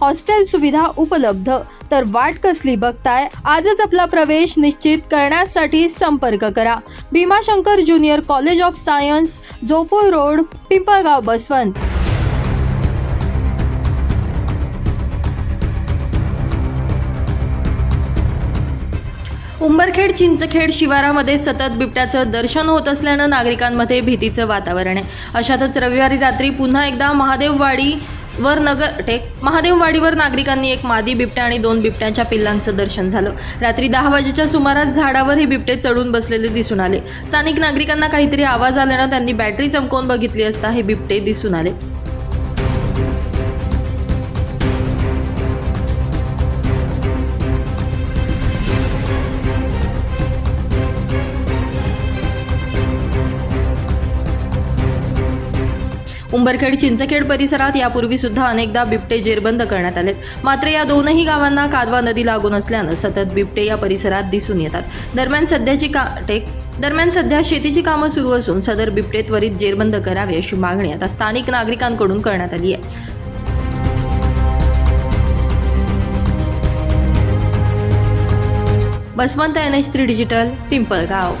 Hostel सुविधा उपलब्ध. तर वाट कसली बघताय? आजच आपला प्रवेश निश्चित करण्यासाठी संपर्क करा. Bhimashankar junior college of science Jopur road Pimpalgaon Baswant. Umbarkhed Chinchkhed शिवारामध्ये सतत बिबट्याचं दर्शन होत असल्यानं नागरिकांमध्ये भीतीचं वातावरण आहे. अशातच रविवारी रात्री पुन्हा एकदा महादेववाडी वर नगर टेक महादेववाडीवर नागरिकांनी एक मादी बिबट्या आणि दोन बिबट्यांच्या पिल्लांचं दर्शन झालं. रात्री दहा वाजेच्या सुमारास झाडावर हे बिबटे चढून बसलेले दिसून आले. स्थानिक नागरिकांना काहीतरी आवाज आल्यानं त्यांनी बॅटरी चमकवून बघितली असता हे बिबटे दिसून आले. उंबरखेड चिंचखेड परिसरात यापूर्वी सुद्धा अनेकदा बिबटे जेरबंद करण्यात आलेत. मात्र या दोनही गावांना कादवा नदी लागून असल्यानं सतत बिबटे या परिसरात दिसून येतात. दरम्यान सध्याची काटेक दरम्यान सध्या शेतीची कामं सुरू असून सदर बिबटे त्वरित जेरबंद करावे अशी मागणी आता स्थानिक नागरिकांकडून करण्यात आली आहे. Baswant N H three digital Pimpalgaon.